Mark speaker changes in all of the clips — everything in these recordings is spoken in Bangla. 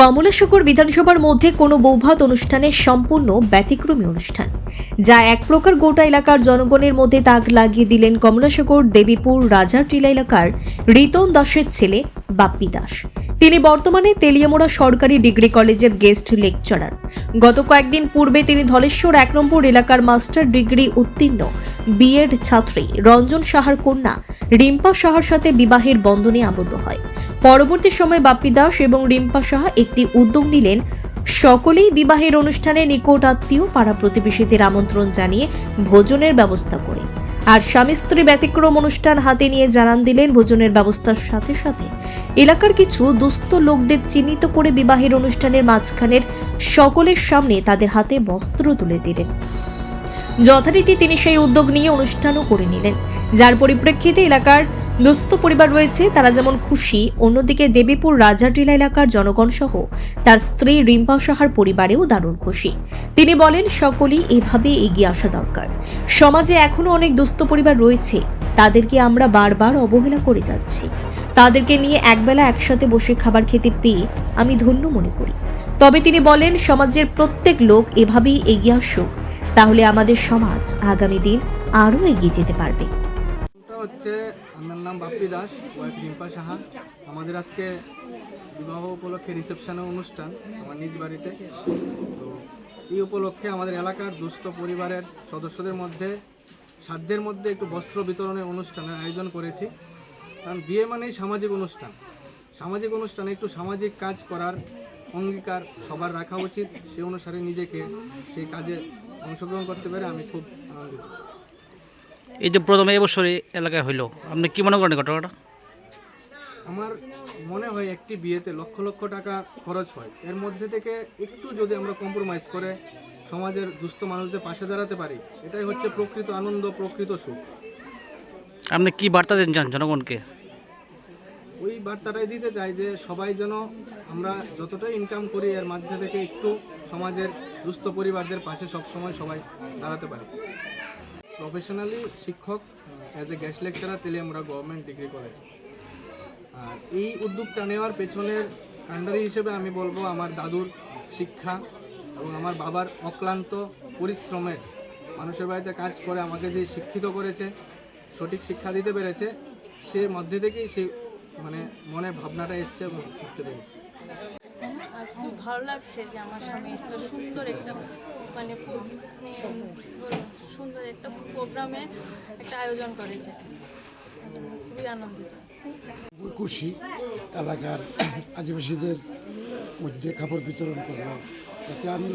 Speaker 1: কমলাশকর বিধানসভার মধ্যে কোনো বৌভাত অনুষ্ঠানে সম্পূর্ণ ব্যতিক্রমী অনুষ্ঠান, যা এক প্রকার গোটা এলাকার জনগণের মধ্যে তাক লাগিয়ে দিলেন কমলাশকর দেবীপুর রাজারটিলা এলাকার রিতন দাসের ছেলে বাপ্পি দাস। তিনি বর্তমানে তেলিয়ামোড়া সরকারি ডিগ্রি কলেজের গেস্ট লেকচারার। গত কয়েকদিন পূর্বে তিনি ধলেশ্বর এক নম্বর এলাকার মাস্টার ডিগ্রি উত্তীর্ণ বিএড ছাত্রী রঞ্জন সাহার কন্যা রিম্পা সাহার সাথে বিবাহের বন্ধনে আবদ্ধ হয়। পরবর্তী সময় বাপ্পি দাস এবং রিম্পা সাহা একটি উদ্যোগ নিলেন। সকলেই বিবাহের অনুষ্ঠানে নিকট আত্মীয়, পাড়া প্রতিবেশীদের আমন্ত্রণ জানিয়ে ভোজনের ব্যবস্থা করে। আর স্বামী স্ত্রী ব্যতিক্রম অনুষ্ঠান হাতে নিয়ে জানান দিলেন ভোজনের ব্যবস্থার সাথে সাথে। এলাকার কিছু দুস্থ লোকদের চিহ্নিত করে বিবাহের অনুষ্ঠানের মাঝখানের সকলের সামনে তাদের হাতে বস্ত্র তুলে দিলেন। যথারীতি তিনি সেই উদ্যোগ নিয়ে অনুষ্ঠানও করে নিলেন। যার পরিপ্রেক্ষিতে এলাকার দুস্থ পরিবার রয়েছে, তারা যেমন খুশি, অন্যদিকে দেবীপুর রাজাটিলা এলাকার জনগণ সহ তার স্ত্রী রিম্পা সাহার পরিবারেও দারুণ খুশি। তিনি বলেন, সকলেই এভাবে এগিয়ে আসা দরকার। সমাজে এখনও অনেক দুস্থ পরিবার রয়েছে, তাদেরকে আমরা বারবার অবহেলা করে যাচ্ছি। তাদেরকে নিয়ে একবেলা একসাথে বসে খাবার খেতে পেয়ে আমি ধন্য মনে করি। তবে তিনি বলেন, সমাজের প্রত্যেক লোক এভাবেই এগিয়ে আসুক, তাহলে আমাদের সমাজ আগামী দিন আরও এগিয়ে যেতে পারবে।
Speaker 2: হচ্ছে আমার নাম বাপ্পি দাস ওয়াইফ রিম্পা সাহা। আমাদের আজকে বিবাহ উপলক্ষে রিসেপশনের অনুষ্ঠান আমার নিজ বাড়িতে। তো এই উপলক্ষে আমাদের এলাকার দুস্থ পরিবারের সদস্যদের মধ্যে, সাধ্যের মধ্যে একটু বস্ত্র বিতরণের অনুষ্ঠানের আয়োজন করেছি। কারণ বিয়ে মানেই সামাজিক অনুষ্ঠান। সামাজিক অনুষ্ঠানে একটু সামাজিক কাজ করার অঙ্গীকার সবার রাখা উচিত। সে অনুসারে নিজেকে সেই কাজে অংশগ্রহণ করতে পেরে আমি খুব আনন্দিত।
Speaker 3: এই যে প্রথমে এবছর এই এলাকায় হইল আপনি কি মনে করেন ঘটনাটা?
Speaker 2: আমার মনে হয় একটি বিয়েতে লক্ষ লক্ষ টাকা খরচ হয়। এর মধ্যে থেকে একটু যদি আমরা কম্প্রোমাইজ করে সমাজের দুস্থ মানুষদের পাশে দাঁড়াতে পারি এটাই হচ্ছে প্রকৃত আনন্দ প্রকৃত সুখ।
Speaker 3: আপনি কি বার্তা দেন চান জনগণকে?
Speaker 2: ওই বার্তাটাই দিতে চাই যে সবাই যেন আমরা যতটাই ইনকাম করি এর মধ্যে থেকে একটু সমাজের দুস্থ পরিবারদের পাশে সবসময় সবাই দাঁড়াতে পারি। প্রফেশনালি শিক্ষক as a guest lecturer Teliamura government degree college আর এই উদ্যোগটা নেওয়ার পেছনের কাণ্ডারি হিসেবে আমি বলব আমার দাদুর শিক্ষা এবং আমার বাবার অক্লান্ত পরিশ্রমের। মানুষের বাড়িতে কাজ করে আমাকে যে শিক্ষিত করেছে, সঠিক শিক্ষা দিতে পেরেছে, সে মধ্যে থেকেই সেই মানে মনের ভাবনাটা এসছে এবং করতে পেরেছে।
Speaker 4: খুব ভালো লাগছে যে আমার স্বামী এত সুন্দর একটা মানে সুন্দর একটা প্রোগ্রামে একটা আয়োজন করেছে। খুবই আনন্দিত।
Speaker 5: খুশি এলাকার আদিবাসীদের মধ্যে কাপড় বিতরণ করব যাতে আমি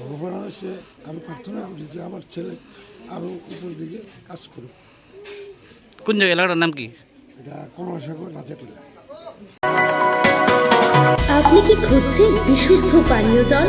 Speaker 5: ভগবানের কাছে আমি প্রার্থনা করি যে আমার ছেলে আরও উপর দিকে কাজ করুক।
Speaker 3: কোন জায়গা এলাকাটার নাম কি?
Speaker 5: এটা কমলাসাগর রাজাটিলা।
Speaker 6: আপনি কি খুঁজছেন বিশুদ্ধ পানীয় জল?